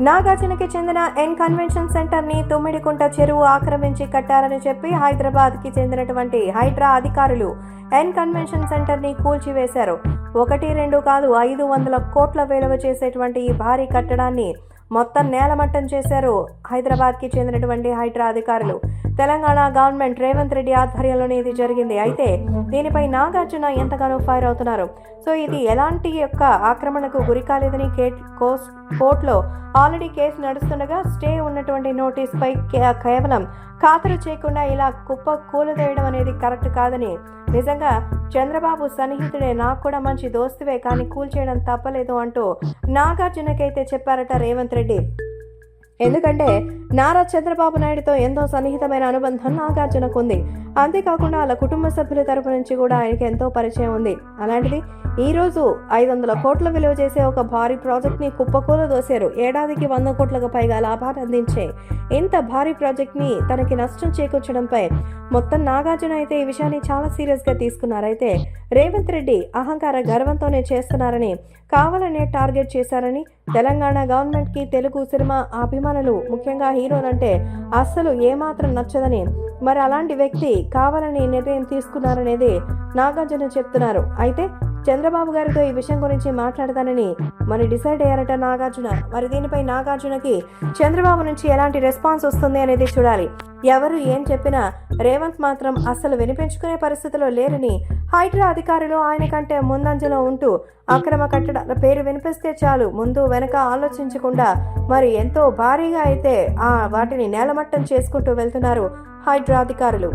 నాగార్జునకి చెందిన N convention సెంటర్ని తుమ్మిడికుంట చెరువు ఆక్రమించి కట్టారని చెప్పి హైదరాబాద్కి చెందినటువంటి హైడ్రా అధికారులు ఎన్ కన్వెన్షన్ సెంటర్ని కూల్చివేశారు. ఒకటి రెండు కాదు ఐదు వందల కోట్ల విలువ చేసేటువంటి ఈ భారీ కట్టడాన్ని మొత్తం నేలమట్టం చేశారు. హైదరాబాద్కి చెందినటువంటి హైడ్రా అధికారులు. తెలంగాణ గవర్నమెంట్ రేవంత్ రెడ్డి ఆధ్వర్యంలోనే ఇది జరిగింది. అయితే దీనిపై నాగార్జున ఎంతగానో ఫైర్ అవుతున్నారు. సో ఇది ఎలాంటి యొక్క ఆక్రమణకు గురి కాలేదని కోర్టులో ఆల్రెడీ కేసు నడుస్తుండగా స్టే ఉన్నటువంటి నోటీస్ పై కే- కేవలం ఖాతరు చేయకుండా ఇలా కుప్ప కూలదేయడం అనేది కరెక్ట్ కాదని. నిజంగా చంద్రబాబు సన్నిహితుడే నాకు కూడా మంచి దోస్తువే కానీ కూల్చేయడం తప్పలేదు అంటూ నాగార్జునకైతే చెప్పారట రేవంత్ రెడ్డి ఎందుకంటే నారా చంద్రబాబు నాయుడుతో ఎంతో సన్నిహితమైన అనుబంధం నాగార్జునకు ఉంది అంతేకాకుండా వాళ్ళ కుటుంబ సభ్యుల తరపు నుంచి కూడా ఆయనకి ఎంతో పరిచయం ఉంది. అలాంటిది ఈ రోజు ఐదు వందల కోట్ల విలువ చేసే ఒక భారీ ప్రాజెక్ట్ని కుప్పకూల దోశారు. ఏడాదికి వంద కోట్లకు పైగా లాభాలు అందించే ఇంత భారీ ప్రాజెక్ట్ని తనకి నష్టం చేకూర్చడంపై మొత్తం నాగార్జున అయితే ఈ విషయాన్ని చాలా సీరియస్గా తీసుకున్నారైతే రేవంత్ రెడ్డి అహంకార గర్వంతోనే చేస్తున్నారని కావాలనే టార్గెట్ చేశారని తెలంగాణ గవర్నమెంట్కి తెలుగు సినిమా అభిమానులు ముఖ్యంగా హీరోలంటే అస్సలు ఏమాత్రం నచ్చదని మరి అలాంటి వ్యక్తి కావాలని నిర్ణయం తీసుకున్నారనేది నాగార్జున చెప్తున్నారు. అయితే చంద్రబాబు గారితో ఈ విషయం గురించి మాట్లాడతానని మరి డిసైడ్ అయ్యారట నాగార్జున. మరి దీనిపై నాగార్జునకి చంద్రబాబు నుంచి ఎలాంటి రెస్పాన్స్ వస్తుంది అనేది చూడాలి. ఎవరు ఏం చెప్పినా రేవంత్ మాత్రం అస్సలు వినిపించుకునే పరిస్థితిలో లేరని హైడ్రా అధికారులు ఆయన కంటే ముందంజలో ఉంటూ అక్రమ కట్టడాల పేరు వినిపిస్తే చాలు ముందు వెనక ఆలోచించకుండా మరి ఎంతో భారీగా అయితే ఆ వాటిని నేలమట్టం చేసుకుంటూ వెళ్తున్నారు హైడ్రా అధికారులు.